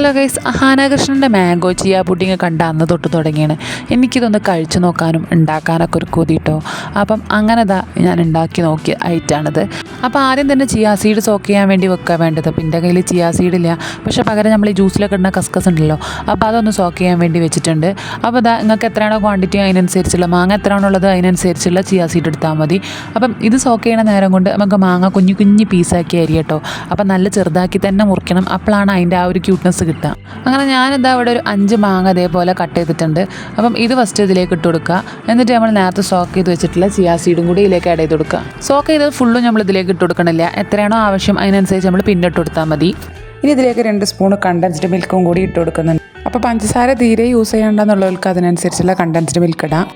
Hello guys ഹാനാകൃഷ്ണന്റെ mango chia pudding കണ്ട അന്ന് തൊട്ട് തുടങ്ങിയാണ്. എനിക്കിതൊന്ന് കഴിച്ചു നോക്കാനും ഉണ്ടാക്കാനൊക്കെ ഒരു കൊതി കേട്ടോ അപ്പം അങ്ങനെ ദാ ഞാൻ ഉണ്ടാക്കി നോക്കിയ ഐറ്റാണിത്. അപ്പോൾ ആദ്യം തന്നെ ചിയ സീഡ് സോക്ക് ചെയ്യാൻ വേണ്ടി വെക്കാൻ വേണ്ടത്. അപ്പം എന്റെ കയ്യിൽ ചിയ സീഡില്ല പക്ഷേ പകരം നമ്മൾ ഈ ജ്യൂസിലൊക്കെ ഇടുന്ന കസ്കസ് ഉണ്ടല്ലോ. അപ്പോൾ അതൊന്ന് സോക്ക് ചെയ്യാൻ വേണ്ടി വെച്ചിട്ടുണ്ട്. അപ്പോൾ ഇതാ നിങ്ങൾക്ക് എത്രയാണോ ക്വാണ്ടിറ്റി അതിനനുസരിച്ചുള്ള മാങ്ങ എത്രയാണോ ഉള്ളത് അതിനനുസരിച്ചുള്ള ചിയ സീഡ് എടുത്താൽ മതി. അപ്പം ഇത് സോക്ക് ചെയ്യണ നേരം കൊണ്ട് നമുക്ക് മാങ്ങ കുഞ്ഞു കുഞ്ഞു പീസാക്കി അരി കേട്ടോ അപ്പം നല്ല ചെറുതാക്കി തന്നെ മുറിക്കണം. അപ്പോഴാണ് അതിന്റെ ആ ഒരു ക്യൂട്ട്നെസ് കിട്ടുക. അങ്ങനെ ഞാനിതാ ഇവിടെ ഒരു അഞ്ച് മാങ്ങ അതേപോലെ കട്ട് ചെയ്തിട്ടുണ്ട്. അപ്പം ഇത് ഫസ്റ്റ് ഇതിലേക്ക് ഇട്ട് കൊടുക്കുക. എന്നിട്ട് നമ്മൾ നേരത്തെ സോക്ക് ചെയ്ത് വെച്ചിട്ടുള്ള ചിയാ സീഡും കൂടി ഇതിലേക്ക് ആഡ് ചെയ്ത് കൊടുക്കുക. സോക്ക് ചെയ്തത് ഫുള്ളും നമ്മൾ ഇതിലേക്ക് ഇട്ട് കൊടുക്കണില്ല. എത്രയാണോ ആവശ്യം അതിനനുസരിച്ച് നമ്മൾ പിന്നിട്ട് കൊടുത്താൽ മതി. ഇനി ഇതിലേക്ക് രണ്ട് സ്പൂൺ കണ്ടൻസ്ഡ് മിൽക്കും കൂടി ഇട്ട് കൊടുക്കുന്നുണ്ട്. അപ്പോൾ പഞ്ചസാര തീരെ യൂസ് ചെയ്യേണ്ടെന്നുള്ളവർക്ക് അതിനനുസരിച്ചുള്ള കണ്ടൻസ്ഡ് മിൽക്ക് ഇടാം.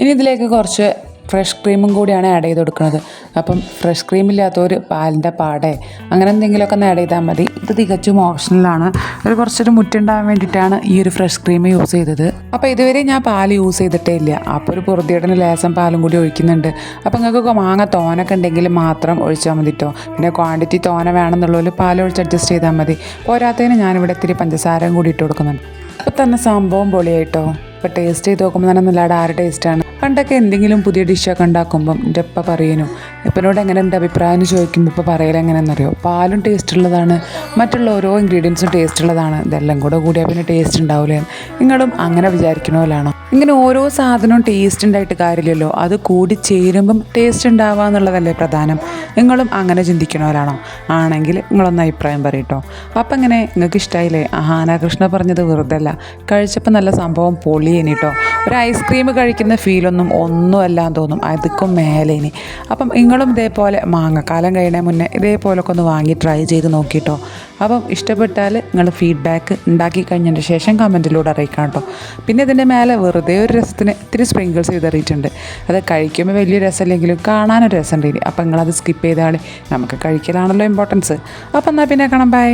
ഇനി ഇതിലേക്ക് കുറച്ച് ഫ്രഷ് ക്രീമും കൂടിയാണ് ആഡ് ചെയ്ത് കൊടുക്കുന്നത്. അപ്പം ഫ്രഷ് ക്രീം ഇല്ലാത്തവർ പാലിന്റെ പാടെ. അങ്ങനെ എന്തെങ്കിലുമൊക്കെ ഒന്ന് ആഡ് ചെയ്താൽ മതി. ഇത് തികച്ചും ഓപ്ഷണലാണ് ഒരു കുറച്ചൊരു മുറ്റുണ്ടാകാൻ വേണ്ടിയിട്ടാണ് ഈ ഒരു ഫ്രഷ് ക്രീം യൂസ് ചെയ്തത്. അപ്പോൾ ഇതുവരെ ഞാൻ പാൽ യൂസ് ചെയ്തിട്ടേ ഇല്ല. അപ്പോൾ ഒരു പുറത്തിയിടന് ലേസം പാലും കൂടി ഒഴിക്കുന്നുണ്ട്. അപ്പോൾ നിങ്ങൾക്ക് മാങ്ങ തോനൊക്കെ ഉണ്ടെങ്കിൽ മാത്രം ഒഴിച്ചാൽ മതി കേട്ടോ പിന്നെ ക്വാണ്ടിറ്റി തോന വേണമെന്നുള്ളതിൽ പാൽ ഒഴിച്ച് അഡ്ജസ്റ്റ് ചെയ്താൽ മതി. പോരാത്തതിന് ഞാനിവിടെ ഇത്തിരി പഞ്ചസാരയും കൂടി ഇട്ട് കൊടുക്കുന്നുണ്ട്. അപ്പോൾ തന്നെ സംഭവം പൊളിയായിട്ടോ ഇപ്പോൾ ടേസ്റ്റ് ചെയ്ത് നോക്കുമ്പോൾ തന്നെ നല്ല ആറ് ടേസ്റ്റാണ് പണ്ടൊക്കെ എന്തെങ്കിലും പുതിയ ഡിഷൊക്കെ ഉണ്ടാക്കുമ്പം എന്റെ ഉപ്പ പറയുന്നു ഇപ്പനോട് എങ്ങനെ എന്റെ അഭിപ്രായം? എന്ന് ചോദിക്കുമ്പോൾ ഇപ്പോൾ പറയൽ എങ്ങനെയെന്നറിയോ പാലും ടേസ്റ്റ് ഉള്ളതാണ് മറ്റുള്ള ഓരോ ഇൻഗ്രീഡിയൻസും ടേസ്റ്റ് ഉള്ളതാണ്. ഇതെല്ലാം കൂടെ കൂടിയാൽ പിന്നെ ടേസ്റ്റ് ഉണ്ടാവില്ലേ നിങ്ങളും അങ്ങനെ വിചാരിക്കണമല്ലാണോ ഇങ്ങനെ ഓരോ സാധനവും ടേസ്റ്റ് ഉണ്ടായിട്ട് കാര്യമില്ലല്ലോ. അത് കൂടി ചേരുമ്പം ടേസ്റ്റ് ഉണ്ടാവുക എന്നുള്ളതല്ലേ പ്രധാനം. നിങ്ങളും അങ്ങനെ ചിന്തിക്കണവരാണോ ആണെങ്കിൽ നിങ്ങളൊന്ന് അഭിപ്രായം പറയട്ടോ. അപ്പം ഇങ്ങനെ നിങ്ങൾക്ക് ഇഷ്ടമായില്ലേ ആഹാനാകൃഷ്ണ പറഞ്ഞത് വെറുതെ അല്ല കഴിച്ചപ്പോൾ നല്ല സംഭവം പൊളിയേനി കേട്ടോ ഒരു ഐസ്ക്രീം കഴിക്കുന്ന ഫീലൊന്നും ഒന്നും അല്ലാന്ന് തോന്നും. അതുക്കും മേലേനി. അപ്പം നിങ്ങളും ഇതേപോലെ മാങ്ങ കാലം കഴിയണേ മുന്നേ ഇതേപോലൊക്കെ ഒന്ന് വാങ്ങി ട്രൈ ചെയ്ത് നോക്കിയിട്ടോ അപ്പം ഇഷ്ടപ്പെട്ടാൽ നിങ്ങൾ ഫീഡ്ബാക്ക് ഉണ്ടാക്കി കഴിഞ്ഞതിന് ശേഷം കമന്റിലൂടെ അറിയിക്കാം കേട്ടോ പിന്നെ ഇതിന്റെ മേലെ വെറുതെ ഒരു രസത്തിന് ഇത്തിരി സ്പ്രിങ്കിൾസ് ചെയ്തറിയിട്ടുണ്ട്. അത് കഴിക്കുമ്പോൾ വലിയ രസമില്ലെങ്കിലും കാണാനൊരു രസമുണ്ട് ഇനി. അപ്പം നിങ്ങളത് സ്കിപ്പ് ചെയ്താൽ നമുക്ക് കഴിക്കലാണല്ലോ ഇമ്പോർട്ടൻസ് അപ്പം എന്നാൽ പിന്നെ കാണാം. ബൈ